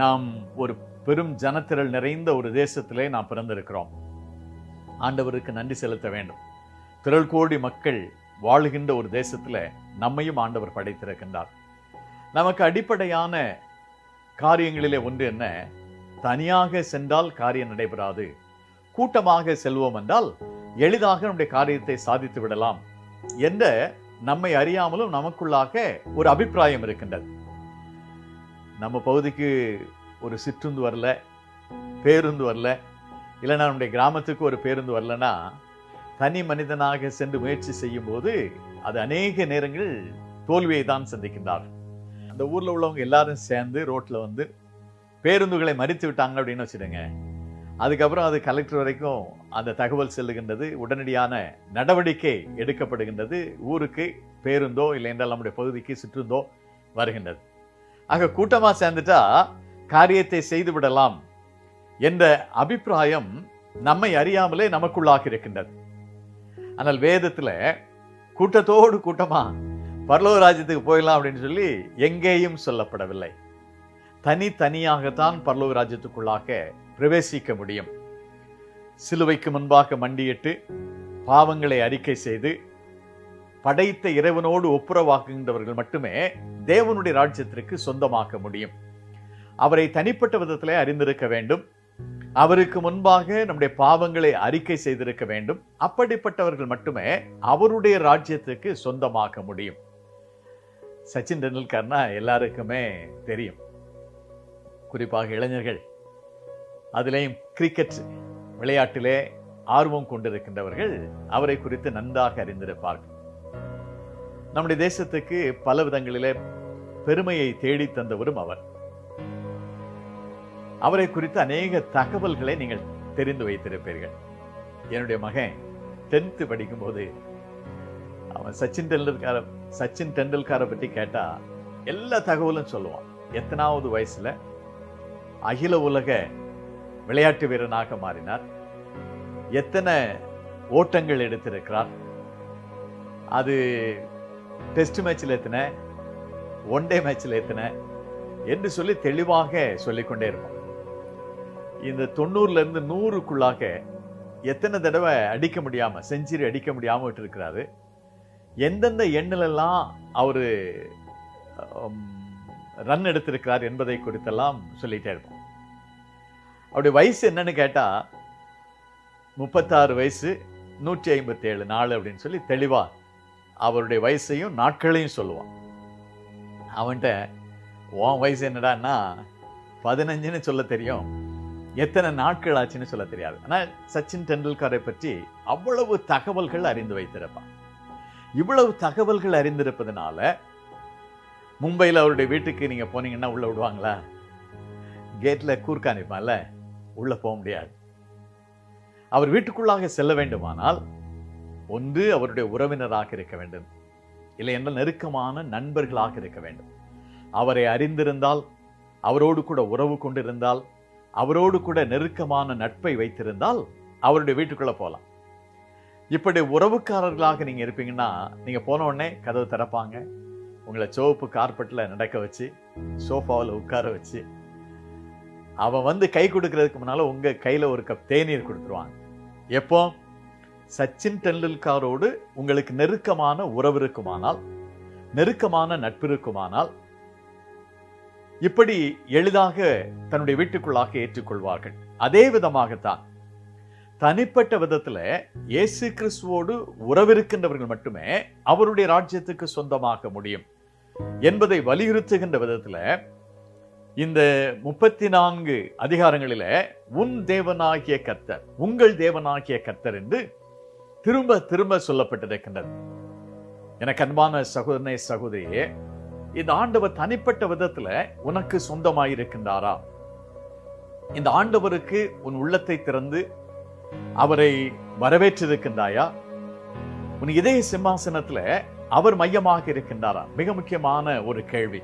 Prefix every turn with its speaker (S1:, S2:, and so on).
S1: நாம் ஒரு பெரும் ஜனத்திரள் நிறைந்த ஒரு தேசத்திலே நாம் பிறந்திருக்கிறோம். ஆண்டவருக்கு நன்றி செலுத்த வேண்டும். திரள் கோடி மக்கள் வாழுகின்ற ஒரு தேசத்தில் நம்மையும் ஆண்டவர் படைத்திருக்கின்றார். நமக்கு அடிப்படையான காரியங்களிலே ஒன்று என்ன? தனியாக சென்றால் காரியம் நடைபெறாது. கூட்டமாக செல்வோம் என்றால் எளிதாக நம்முடைய காரியத்தை சாதித்து விடலாம் என்ற நம்மை அறியாமலும் நமக்குள்ளாக ஒரு அபிப்பிராயம் இருக்கின்றது. நம்ம பகுதிக்கு ஒரு சிற்றுந்து வரல பேருந்து வரல. இல்லைன்னா நம்முடைய கிராமத்துக்கு ஒரு பேருந்து வரலன்னா தனி மனிதனாக சென்று முயற்சி செய்யும் போது அது அநேக நேரங்கள் தோல்வியை தான் சந்திக்கின்றார். அந்த ஊர்ல உள்ளவங்க எல்லாரும் சேர்ந்து ரோட்ல வந்து பேருந்துகளை மறித்து விட்டாங்க அப்படின்னு வச்சுடுங்க அதுக்கப்புறம் அது கலெக்டர் வரைக்கும் அந்த தகவல் செல்லுகின்றது உடனடியான நடவடிக்கை எடுக்கப்படுகின்றது ஊருக்கு பேருந்தோ இல்லை என்றால் நம்முடைய பகுதிக்கு சிற்றுந்தோ வருகின்றது. ஆக கூட்டமாக சேர்ந்துட்டா காரியத்தை செய்து விடலாம் என்ற அபிப்பிராயம் நம்மை அறியாமலே நமக்குள்ளாக இருக்கின்றது ஆனால் வேதத்தில் கூட்டத்தோடு கூட்டமா பரலோக ராஜ்யத்துக்கு போயிடலாம் அப்படின்னு சொல்லி எங்கேயும் சொல்லப்படவில்லை. தனித்தனியாகத்தான் பரலோக ராஜ்யத்துக்குள்ளாக பிரவேசிக்க முடியும். சிலுவைக்கு முன்பாக மண்டியிட்டு பாவங்களை அறிக்கை செய்து படைத்த இறைவனோடு ஒப்புரவாக்குகின்றவர்கள் மட்டுமே தேவனுடைய ராஜ்யத்திற்கு சொந்தமாக்க முடியும். அவரை தனிப்பட்ட விதத்திலே அறிந்திருக்க வேண்டும். அவருக்கு முன்பாக நம்முடைய பாவங்களை அறிக்கை செய்திருக்க வேண்டும். அப்படிப்பட்டவர்கள் மட்டுமே அவருடைய ராஜ்யத்துக்கு சொந்தமாக்க முடியும். சச்சின் டெண்டுல்கர்னா எல்லாருக்குமே தெரியும். குறிப்பாக இளைஞர்கள். அதிலேயும் கிரிக்கெட் விளையாட்டிலே ஆர்வம் கொண்டிருக்கின்றவர்கள். அவரை குறித்து நன்றாக அறிந்திருப்பார்கள். நம்முடைய தேசத்துக்கு பல விதங்களிலே பெருமையை தேடி தந்தவரும் அவர். அவரை குறித்து அநேக தகவல்களை நீங்கள் தெரிந்து வைத்திருப்பீர்கள். என்னுடைய மகன் டென்த்து படிக்கும்போது அவன் சச்சின் டெண்டுல்கர சச்சின் டெண்டுல்கரை பற்றி கேட்டா எல்லா தகவலும் சொல்லுவான். எத்தனாவது வயசுல அகில உலக விளையாட்டு வீரனாக மாறினார். எத்தனை ஓட்டங்கள் எடுத்திருக்கிறார். அது டெஸ்ட் மேட்சில் எத்தனை ஒன் டே மேட்ச்ல எத்தனை என்று சொல்லி தெளிவாக சொல்லிக்கொண்டே இருப்போம். இந்த தொண்ணூறுலேருந்து நூறுக்குள்ளாக எத்தனை தடவை அடிக்க முடியாமல் செஞ்சுரி அடிக்க முடியாமல் விட்டுருக்கிறாரு. எந்தெந்த எண்ணிலெல்லாம் அவர் ரன் எடுத்திருக்கிறார் என்பதை குறித்தெல்லாம் சொல்லிகிட்டே இருப்போம். அவருடைய வயசு என்னன்னு கேட்டால் முப்பத்தாறு வயசு நூற்றி ஐம்பத்தேழு நாள் அப்படின்னு சொல்லி தெளிவாக அவருடைய வயசையும் நாட்களையும் சொல்லுவான். அவன்கிட்ட உன் வயசு என்னடான்னா பதினஞ்சுன்னு சொல்ல தெரியும். எத்தனை நாட்கள் ஆச்சுன்னு சொல்ல தெரியாது. ஆனால் சச்சின் டெண்டுல்கரை பற்றி அவ்வளவு தகவல்கள் அறிந்து வைத்திருப்பான். இவ்வளவு தகவல்கள் அறிந்திருப்பதனால மும்பையில் அவருடைய வீட்டுக்கு நீங்க போனீங்கன்னா உள்ள விடுவாங்களா? கேட்ல கூர்க்கா நிற்பான்ல உள்ள போக முடியாது. அவர் வீட்டுக்குள்ளாக செல்ல வேண்டுமானால் ஒன்று அவருடைய உறவினராக இருக்க வேண்டும். இல்லை என்றால் நெருக்கமான நண்பர்களாக இருக்க வேண்டும். அவரை அறிந்திருந்தால் அவரோடு கூட உறவு கொண்டிருந்தால் அவரோடு கூட நெருக்கமான நட்பை வைத்திருந்தால் அவருடைய வீட்டுக்குள்ள போகலாம். இப்படி உறவுக்காரர்களாக நீங்க இருப்பீங்கன்னா நீங்க போன உடனே கதவு திறப்பாங்க. உங்களை சிவப்பு கார்பெட்ல நடக்க வச்சு சோஃபாவில் உட்கார வச்சு அவன் வந்து கை கொடுக்கறதுக்கு முன்னால உங்க கையில ஒரு கப் தேநீர் கொடுத்துருவாங்க. எப்போ? சச்சின் டெண்டுல்கரோடு உங்களுக்கு நெருக்கமான உறவு இருக்குமானால் நெருக்கமான நட்பு இருக்குமானால் இப்படி எளிதாக தன்னுடைய வீட்டுக்குள்ளாக ஏற்றுக்கொள்வார்கள். அதே விதமாகத்தான் தனிப்பட்ட விதத்தில் இயேசு கிறிஸ்துவோடு உறவிருக்கின்றவர்கள் மட்டுமே அவருடைய ராஜ்யத்துக்கு சொந்தமாக முடியும் என்பதை வலியுறுத்துகின்ற விதத்தில் இந்த முப்பத்தி நான்கு அதிகாரங்களில உன் தேவனாகிய கர்த்தர் உங்கள் தேவனாகிய கர்த்தர் என்று திரும்ப திரும்ப சொல்லப்பட்டிருக்கின்றது எனக்கு அன்பான சகோதரனே சகோதரியே இந்த ஆண்டவர் தனிப்பட்ட விதத்துல உனக்கு சொந்தமாயிருக்கின்றாரா? இந்த ஆண்டவருக்கு உன் உள்ளத்தை திறந்து அவரை வரவேற்றிருக்கின்றாயா? உன் இதய சிம்மாசனத்துல அவர் மையமாக இருக்கின்றாரா? மிக முக்கியமான ஒரு கேள்வி.